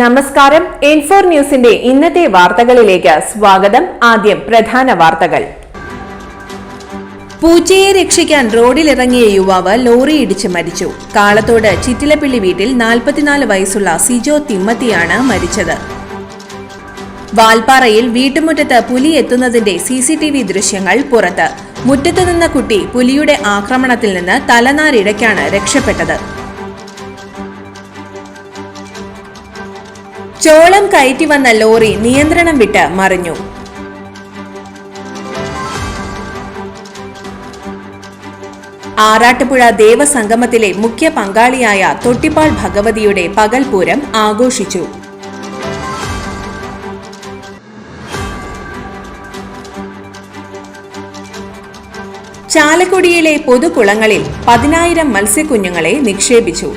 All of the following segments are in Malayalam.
നമസ്കാരം. ഇൻഫോർ ന്യൂസിന്റെ ഇന്നത്തെ വാർത്തകളിലേക്ക് സ്വാഗതം. ആദ്യം പ്രധാന വാർത്തകൾ. പൂച്ചയെ രക്ഷിക്കാൻ റോഡിലിറങ്ങിയ യുവാവ് ലോറി ഇടിച്ച് മരിച്ചു. കാളത്തോട് ചിറ്റിലപ്പിള്ളി വീട്ടിൽ നാൽപ്പത്തിനാല് വയസ്സുള്ള സിജോ തിമ്മത്തിയാണ് മരിച്ചത്. വാൽപ്പാറയിൽ വീട്ടുമുറ്റത്ത് പുലി എത്തുന്നതിന്റെ സി സി ടി വി ദൃശ്യങ്ങൾ പുറത്ത്. മുറ്റത്ത് നിന്ന കുട്ടി പുലിയുടെ ആക്രമണത്തിൽ നിന്ന് തലനാരിഴയ്ക്കാണ് രക്ഷപ്പെട്ടത്. ചോളം കയറ്റി വന്ന ലോറി നിയന്ത്രണം വിട്ട് മറിഞ്ഞു. ആറാട്ടുപുഴ ദേവസംഗമത്തിലെ മുഖ്യ പങ്കാളിയായ തൊട്ടിപ്പാൾ ഭഗവതിയുടെ പകൽപൂരം ആഘോഷിച്ചു. ചാലക്കുടിയിലെ പൊതുകുളങ്ങളിൽ പതിനായിരം മത്സ്യക്കുഞ്ഞുങ്ങളെ നിക്ഷേപിച്ചു.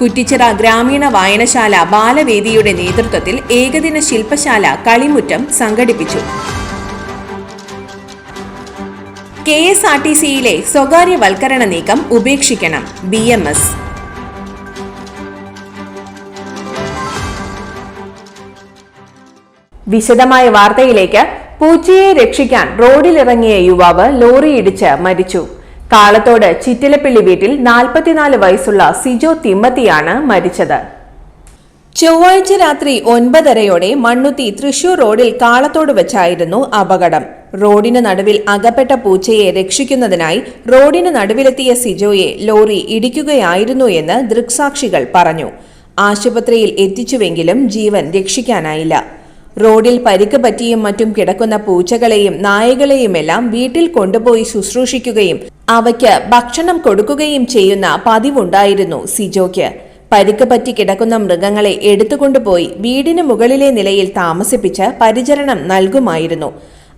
കുറ്റിച്ചിറ ഗ്രാമീണ വായനശാല ബാലവേദിയുടെ നേതൃത്വത്തിൽ ഏകദിന ശില്പശാല കളിമുറ്റം സംഘടിപ്പിച്ചു. കെ എസ് ആർ ടി സിയിലെ സ്വകാര്യവൽക്കരണ നീക്കം ഉപേക്ഷിക്കണം. B M S. വിശദമായ വാർത്തയിലേക്ക് പൂച്ചയെ രക്ഷിക്കാൻ റോഡിലിറങ്ങിയ യുവാവ് ലോറിയിടിച്ച് മരിച്ചു. കാളത്തോട് ചിറ്റിലപ്പിള്ളി വീട്ടിൽ നാൽപ്പത്തിനാല് വയസ്സുള്ള സിജോ തിമ്മത്തിയാണ് മരിച്ചത്. ചൊവ്വാഴ്ച രാത്രി ഒൻപതരയോടെ മണ്ണുത്തി തൃശൂർ റോഡിൽ കാളത്തോട് വെച്ചായിരുന്നു അപകടം. റോഡിന് നടുവിൽ അകപ്പെട്ട പൂച്ചയെ രക്ഷിക്കുന്നതിനായി റോഡിന് നടുവിലെത്തിയ സിജോയെ ലോറി ഇടിക്കുകയായിരുന്നു എന്ന് ദൃക്സാക്ഷികൾ പറഞ്ഞു. ആശുപത്രിയിൽ എത്തിച്ചുവെങ്കിലും ജീവൻ രക്ഷിക്കാനായില്ല. റോഡിൽ പരിക്ക് പറ്റിയും മറ്റും കിടക്കുന്ന പൂച്ചകളെയും നായകളെയുമെല്ലാം വീട്ടിൽ കൊണ്ടുപോയി ശുശ്രൂഷിക്കുകയും അവയ്ക്ക് ഭക്ഷണം കൊടുക്കുകയും ചെയ്യുന്ന പതിവുണ്ടായിരുന്നു സിജോയ്ക്ക്. പരിക്ക് പറ്റി കിടക്കുന്ന മൃഗങ്ങളെ എടുത്തുകൊണ്ടുപോയി വീടിന് മുകളിലെ നിലയിൽ താമസിപ്പിച്ച് പരിചരണം നൽകുമായിരുന്നു.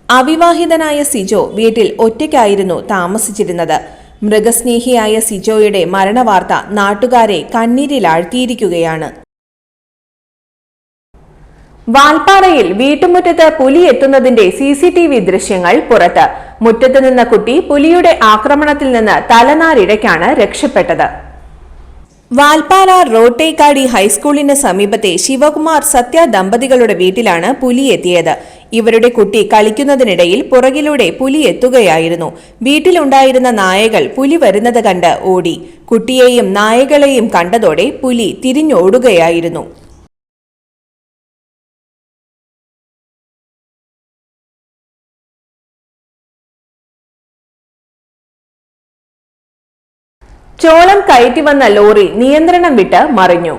അവിവാഹിതനായ സിജോ വീട്ടിൽ ഒറ്റയ്ക്കായിരുന്നു താമസിച്ചിരുന്നത്. മൃഗസ്നേഹിയായ സിജോയുടെ മരണവാർത്ത നാട്ടുകാരെ കണ്ണീരിലാഴ്ത്തിയിരിക്കുകയാണ്. വാൽപ്പാറയിൽ വീട്ടുമുറ്റത്ത് പുലി എത്തുന്നതിന്റെ സി സി ടി വി ദൃശ്യങ്ങൾ പുറത്ത്. മുറ്റത്ത് നിന്ന കുട്ടി പുലിയുടെ ആക്രമണത്തിൽ നിന്ന് തലനാരിഴയ്ക്കാണ് രക്ഷപ്പെട്ടത്. വാൽപ്പാറ റോട്ടേക്കാടി ഹൈസ്കൂളിന് സമീപത്തെ ശിവകുമാർ സത്യ ദമ്പതികളുടെ വീട്ടിലാണ് പുലി എത്തിയത് ഇവരുടെ കുട്ടി കളിക്കുന്നതിനിടയിൽ പുറകിലൂടെ പുലി എത്തുകയായിരുന്നു വീട്ടിലുണ്ടായിരുന്ന നായകൾ പുലി വരുന്നത് കണ്ട് ഓടി. കുട്ടിയെയും നായകളെയും കണ്ടതോടെ പുലി തിരിഞ്ഞോടുകയായിരുന്നു. ചോളം കയറ്റി വന്ന ലോറി നിയന്ത്രണം വിട്ട് മറിഞ്ഞു.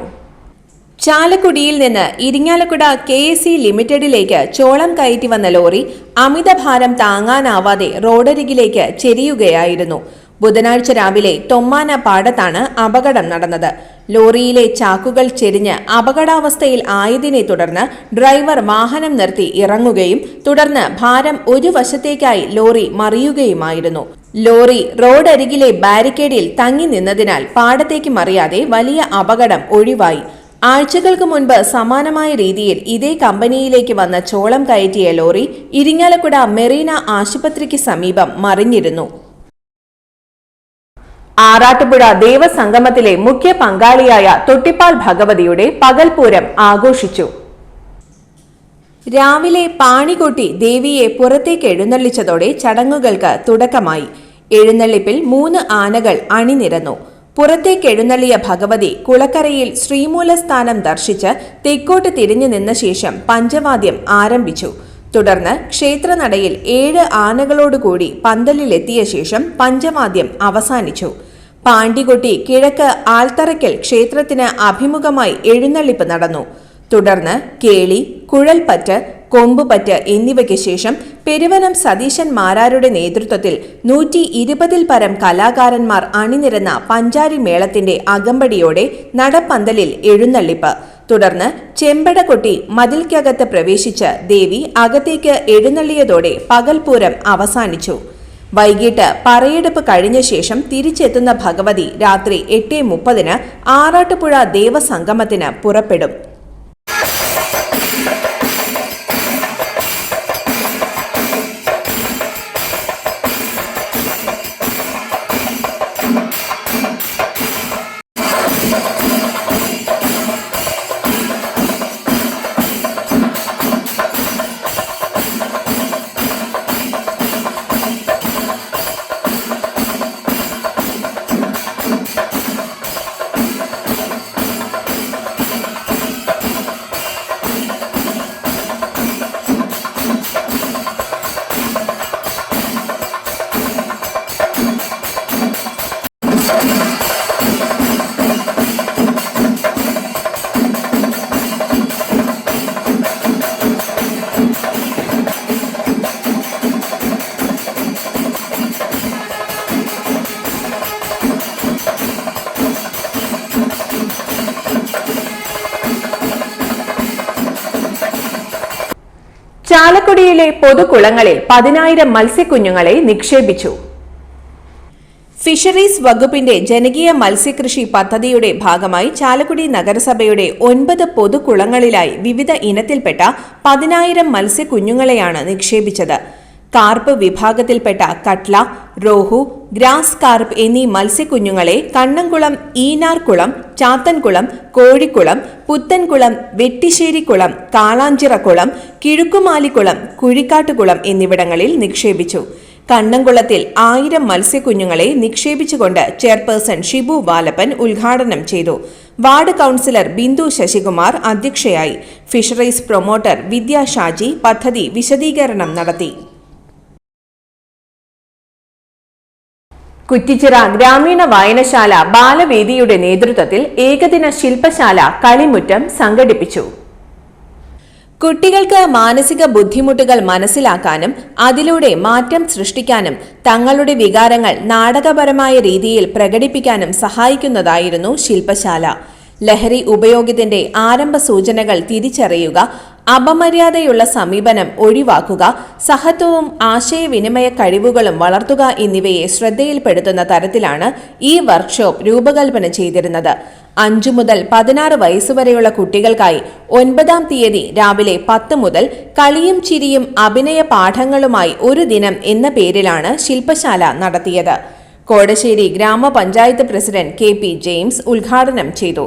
ചാലക്കുടിയിൽ നിന്ന് ഇരിങ്ങാലക്കുട കെ എസ് സി ലിമിറ്റഡിലേക്ക് ചോളം കയറ്റി വന്ന ലോറി അമിതഭാരം താങ്ങാനാവാതെ റോഡരികിലേക്ക് ചെരിയുകയായിരുന്നു. ബുധനാഴ്ച രാവിലെ തൊമ്മാന പാടത്താണ് അപകടം നടന്നത്. ലോറിയിലെ ചാക്കുകൾ ചെരിഞ്ഞ് അപകടാവസ്ഥയിൽ ആയതിനെ തുടർന്ന് ഡ്രൈവർ വാഹനം നിർത്തി ഇറങ്ങുകയും തുടർന്ന് ഭാരം ഒരു വശത്തേക്കായി ലോറി മറിയുകയുമായിരുന്നു. ലോറി റോഡരികിലെ ബാരിക്കേഡിൽ തങ്ങി നിന്നതിനാൽ പാടത്തേക്ക് മറിയാതെ വലിയ അപകടം ഒഴിവായി. ആഴ്ചകൾക്ക് മുൻപ് സമാനമായ രീതിയിൽ ഇതേ കമ്പനിയിലേക്ക് വന്ന ചോളം കയറ്റിയ ലോറി ഇരിങ്ങാലക്കുട മെറീന ആശുപത്രിക്ക് സമീപം മറിഞ്ഞിരുന്നു. ആറാട്ടുപുഴ ദേവസംഗമത്തിലെ മുഖ്യ പങ്കാളിയായ തൊട്ടിപ്പാൽ ഭഗവതിയുടെ പകൽപൂരം ആഘോഷിച്ചു. രാവിലെ പാണികൊട്ടി ദേവിയെ പുറത്തേക്ക് എഴുന്നള്ളിച്ചതോടെ ചടങ്ങുകൾക്ക് തുടക്കമായി. എഴുന്നള്ളിപ്പിൽ മൂന്ന് ആനകൾ അണിനിരന്നു. പുറത്തേക്ക് എഴുന്നള്ളിയ ഭഗവതി കുളക്കരയിൽ ശ്രീമൂലസ്ഥാനം ദർശിച്ച് തെക്കോട്ട് തിരിഞ്ഞു നിന്ന ശേഷം പഞ്ചവാദ്യം ആരംഭിച്ചു. തുടർന്ന് ക്ഷേത്രനടയിൽ ഏഴ് ആനകളോടുകൂടി പന്തലിലെത്തിയ ശേഷം പഞ്ചവാദ്യം അവസാനിച്ചു. പാണ്ടികൊട്ടി കിഴക്ക് ആൽത്തറയ്ക്കൽ ക്ഷേത്രത്തിന് അഭിമുഖമായി എഴുന്നള്ളിപ്പ് നടന്നു. തുടർന്ന് കേളി കുഴൽപ്പറ്റ് കൊമ്പുപറ്റ് എന്നിവയ്ക്ക് ശേഷം പെരുവനം സതീശൻ മാരാരുടെ നേതൃത്വത്തിൽ നൂറ്റി ഇരുപതിൽ പരം കലാകാരന്മാർ അണിനിരന്ന പഞ്ചാരി മേളത്തിന്റെ അകമ്പടിയോടെ നടപ്പന്തലിൽ എഴുന്നള്ളിപ്പ്. തുടർന്ന് ചെമ്പടകൊട്ടി മതിൽക്കകത്ത് പ്രവേശിച്ച് ദേവി അകത്തേക്ക് എഴുന്നള്ളിയതോടെ പകൽപൂരം അവസാനിച്ചു. വൈകിട്ട് പറയെടുപ്പ് കഴിഞ്ഞ ശേഷം തിരിച്ചെത്തുന്ന ഭഗവതി രാത്രി എട്ട് മുപ്പതിന് ആറാട്ടുപുഴ ദേവസംഗമത്തിന് പുറപ്പെടും. ചാലക്കുടിയിലെ പൊതുകുളങ്ങളിൽ പതിനായിരം മത്സ്യക്കുഞ്ഞുങ്ങളെ നിക്ഷേപിച്ചു. ഫിഷറീസ് വകുപ്പിന്റെ ജനകീയ മത്സ്യകൃഷി പദ്ധതിയുടെ ഭാഗമായി ചാലക്കുടി നഗരസഭയുടെ ഒൻപത് പൊതുകുളങ്ങളിലായി വിവിധ ഇനത്തിൽപ്പെട്ട പതിനായിരം മത്സ്യക്കുഞ്ഞുങ്ങളെയാണ് നിക്ഷേപിച്ചത്. കാർപ്പ് വിഭാഗത്തിൽപ്പെട്ട കട്ല റോഹു ഗ്രാസ് കാർപ്പ് എന്നീ മത്സ്യക്കുഞ്ഞുങ്ങളെ കണ്ണംകുളം ഈനാർകുളം ചാത്തൻകുളം കോഴിക്കുളം പുത്തൻകുളം വെട്ടിശ്ശേരിക്കുളം കാളാഞ്ചിറക്കുളം കിഴുക്കുമാലിക്കുളം കുഴിക്കാട്ടുകുളം എന്നിവിടങ്ങളിൽ നിക്ഷേപിച്ചു. കണ്ണംകുളത്തിൽ ആയിരം മത്സ്യക്കുഞ്ഞുങ്ങളെ നിക്ഷേപിച്ചുകൊണ്ട് ചെയർപേഴ്സൺ ഷിബു ബാലപ്പൻ ഉദ്ഘാടനം ചെയ്തു. വാർഡ് കൌൺസിലർ ബിന്ദു ശശികുമാർ അധ്യക്ഷയായി. ഫിഷറീസ് പ്രൊമോട്ടർ വിദ്യ ഷാജി പദ്ധതി വിശദീകരണം നടത്തി. കുറ്റിച്ചിറ ഗ്രാമീണ വായനശാല ബാലവേദിയുടെ നേതൃത്വത്തിൽ ഏകദിന ശില്പശാല കളിമുറ്റം സംഘടിപ്പിച്ചു. കുട്ടികൾക്ക് മാനസിക ബുദ്ധിമുട്ടുകൾ മനസ്സിലാക്കാനും അതിലൂടെ മാറ്റം സൃഷ്ടിക്കാനും തങ്ങളുടെ വികാരങ്ങൾ നാടകപരമായ രീതിയിൽ പ്രകടിപ്പിക്കാനും സഹായിക്കുന്നതായിരുന്നു ശില്പശാല. ലഹരി ഉപയോഗത്തിന്റെ ആരംഭ സൂചനകൾ തിരിച്ചറിയുക അപമര്യാദയുള്ള സമീപനം ഒഴിവാക്കുക സഹത്വവും ആശയവിനിമയ കഴിവുകളും വളർത്തുക എന്നിവയെ ശ്രദ്ധയിൽപ്പെടുത്തുന്ന തരത്തിലാണ് ഈ വർക്ക്ഷോപ്പ് രൂപകൽപ്പന ചെയ്തിരുന്നത്. അഞ്ചു മുതൽ പതിനാറ് വയസ്സുവരെയുള്ള കുട്ടികൾക്കായി ഒൻപതാം തീയതി രാവിലെ പത്ത് മുതൽ കളിയും ചിരിയും അഭിനയ പാഠങ്ങളുമായി ഒരു ദിനം എന്ന പേരിലാണ് ശില്പശാല നടത്തിയത്. കോടശ്ശേരി ഗ്രാമപഞ്ചായത്ത് പ്രസിഡന്റ് കെ പി ജെയിംസ് ഉദ്ഘാടനം ചെയ്തു.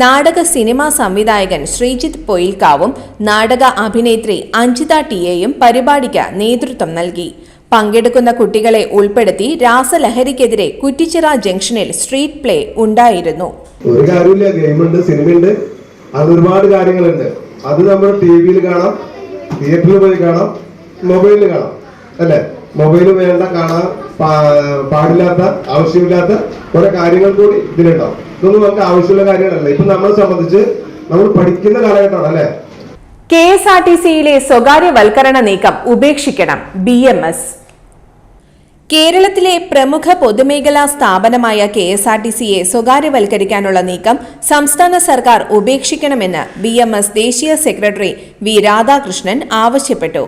നാടക സിനിമാ സംവിധായകൻ ശ്രീജിത്ത് പൊയിൽക്കാവും നാടക അഭിനേത്രി അഞ്ജിത ടിയെയും പരിപാടിക്ക് നേതൃത്വം നൽകി. പങ്കെടുക്കുന്ന കുട്ടികളെ ഉൾപ്പെടുത്തി രാസലഹരിക്കെതിരെ കുറ്റിച്ചിറ ജംഗ്ഷനിൽ സ്ട്രീറ്റ് പ്ലേ ഉണ്ടായിരുന്നു. ഒരു കാര്യമില്ല ഗെയിമുണ്ട് സിനിമയുണ്ട്. അത് ഒരുപാട് കാര്യങ്ങളുണ്ട്. അത് നമ്മൾ ടി വിയിൽ കാണാം തിയേറ്ററിൽ പോയി കാണാം മൊബൈലിൽ കാണാം. അല്ലേ? മൊബൈൽ വേണ്ട കാണാൻ പാടില്ലാത്ത ആവശ്യമില്ലാത്ത കുറെ കാര്യങ്ങൾ കൂടി ഇതിലുണ്ടാവും. ഇതൊന്നും നമുക്ക് ആവശ്യമുള്ള കാര്യങ്ങളല്ല. ഇപ്പൊ നമ്മളെ സംബന്ധിച്ച് നമ്മൾ പഠിക്കുന്ന കാലഘട്ടമാണ് അല്ലെ? കെ എസ് ആർ ടി സിയിലെ സ്വകാര്യവൽക്കരണ നീക്കം ഉപേക്ഷിക്കണം. B M S. കേരളത്തിലെ പ്രമുഖ പൊതുമേഖലാ സ്ഥാപനമായ കെ എസ് ആർ ടി സിയെ സ്വകാര്യവൽക്കരിക്കാനുള്ള നീക്കം സംസ്ഥാന സർക്കാർ ഉപേക്ഷിക്കണമെന്ന് ബി എം എസ് ദേശീയ സെക്രട്ടറി വി രാധാകൃഷ്ണൻ ആവശ്യപ്പെട്ടു.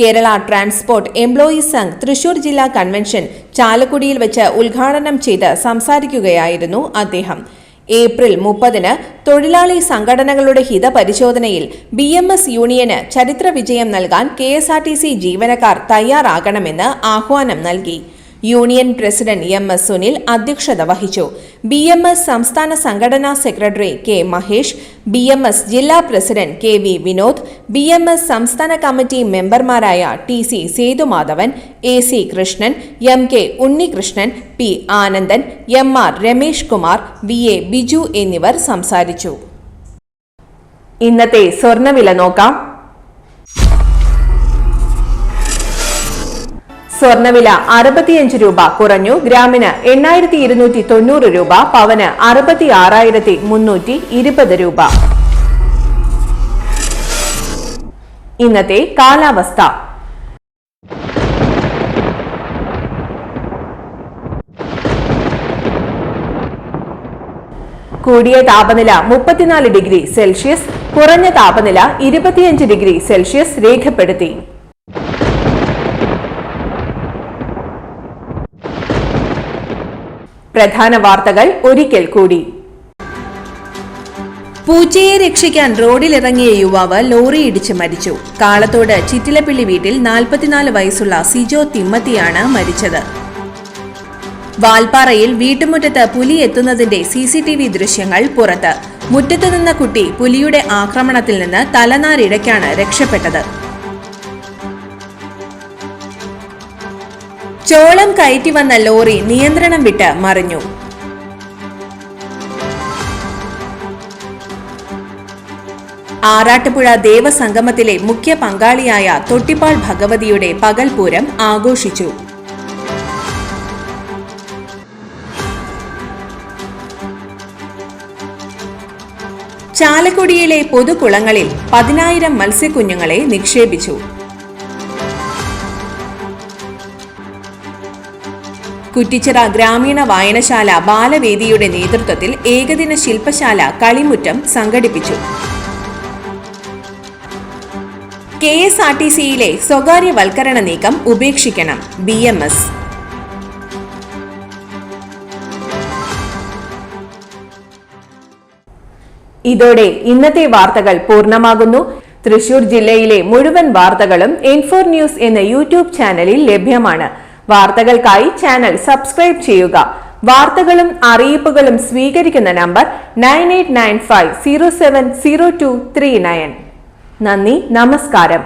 കേരള ട്രാൻസ്പോർട്ട് എംപ്ലോയീസ് സംഘ് തൃശൂർ ജില്ലാ കൺവെൻഷൻ ചാലക്കുടിയിൽ വെച്ച് ഉദ്ഘാടനം ചെയ്ത് സംസാരിക്കുകയായിരുന്നു അദ്ദേഹം. ഏപ്രിൽ മുപ്പതിന് തൊഴിലാളി സംഘടനകളുടെ ഹിതപരിശോധനയിൽ ബി എം എസ് യൂണിയന് ചരിത്ര വിജയം നൽകാൻ K S R T C ജീവനക്കാർ തയ്യാറാകണമെന്ന് ആഹ്വാനം നൽകി. Union president M S Sunil അധ്യക്ഷത വഹിച്ചു. ബി എം എസ് സംസ്ഥാന സംഘടനാ secretary K Mahesh B M S ജില്ലാ president K V Vinod B M S സംസ്ഥാന കമ്മിറ്റി മെമ്പർമാരായ T C Sethumadhavan A C Krishnan M K Unnikrishnan P Anandan M R Ramesh Kumar V A Biju എന്നിവർ സംസാരിച്ചു. ഇന്നത്തെ സ്വർണവില നോക്കാം. സ്വർണവില അറുപത്തിയഞ്ച് രൂപ കുറഞ്ഞു. ഗ്രാമിന് എണ്ണായിരത്തി ഇരുന്നൂറ്റി തൊണ്ണൂറ് രൂപ പവന് അറുപത്തി ആറായിരത്തി മുന്നൂറ്റി ഇരുപത് രൂപ. ഇന്നത്തെ കാലാവസ്ഥ. കൂടിയ താപനില മുപ്പത്തിനാല് ഡിഗ്രി സെൽഷ്യസ് കുറഞ്ഞ താപനില ഇരുപത്തിയഞ്ച് ഡിഗ്രി സെൽഷ്യസ് രേഖപ്പെടുത്തി. പ്രധാന വാർത്തകൾ ഒരിക്കൽ കൂടി. പൂച്ചയെ രക്ഷിക്കാൻ റോഡിലിറങ്ങിയ യുവാവ് ലോറി ഇടിച്ച് മരിച്ചു. കാളത്തോട് ചിറ്റിലപ്പിള്ളി വീട്ടിൽ നാൽപ്പത്തിനാല് വയസ്സുള്ള സിജോ തിമ്മത്തിയാണ് മരിച്ചത്. വാൽപ്പാറയിൽ വീട്ടുമുറ്റത്ത് പുലി എത്തുന്നതിന്റെ സി സി ടി വി ദൃശ്യങ്ങൾ പുറത്ത്. മുറ്റത്ത് നിന്ന കുട്ടി പുലിയുടെ ആക്രമണത്തിൽ നിന്ന് തലനാരിഴയ്ക്കാണ് രക്ഷപ്പെട്ടത്. ചോളം കയറ്റി വന്ന ലോറി നിയന്ത്രണം വിട്ട് മറിഞ്ഞു. ആറാട്ടുപുഴ ദേവസംഗമത്തിലെ മുഖ്യ പങ്കാളിയായ തൊട്ടിപ്പാൾ ഭഗവതിയുടെ പകൽപൂരം ആഘോഷിച്ചു. ചാലക്കുടിയിലെ പൊതുകുളങ്ങളിൽ പതിനായിരം മത്സ്യക്കുഞ്ഞുങ്ങളെ നിക്ഷേപിച്ചു. കുറ്റിച്ചിറ ഗ്രാമീണ വായനശാല ബാലവേദിയുടെ നേതൃത്വത്തിൽ ഏകദിന ശില്പശാല കളിമുറ്റം സംഘടിപ്പിച്ചു. കെ എസ് ആർ ടി സിയിലെ സ്വകാര്യവൽക്കരണ നീക്കം ഉപേക്ഷിക്കണം. B M S. ഇതോടെ ഇന്നത്തെ വാർത്തകൾ പൂർണമാകുന്നു. തൃശൂർ ജില്ലയിലെ മുഴുവൻ വാർത്തകളും ഇൻഫോർ ന്യൂസ് എന്ന യൂട്യൂബ് ചാനലിൽ ലഭ്യമാണ്. വാർത്തകൾക്കായി ചാനൽ സബ്സ്ക്രൈബ് ചെയ്യുക. വാർത്തകളും അറിയിപ്പുകളും സ്വീകരിക്കുന്ന നമ്പർ നയൻ നന്ദി നമസ്കാരം.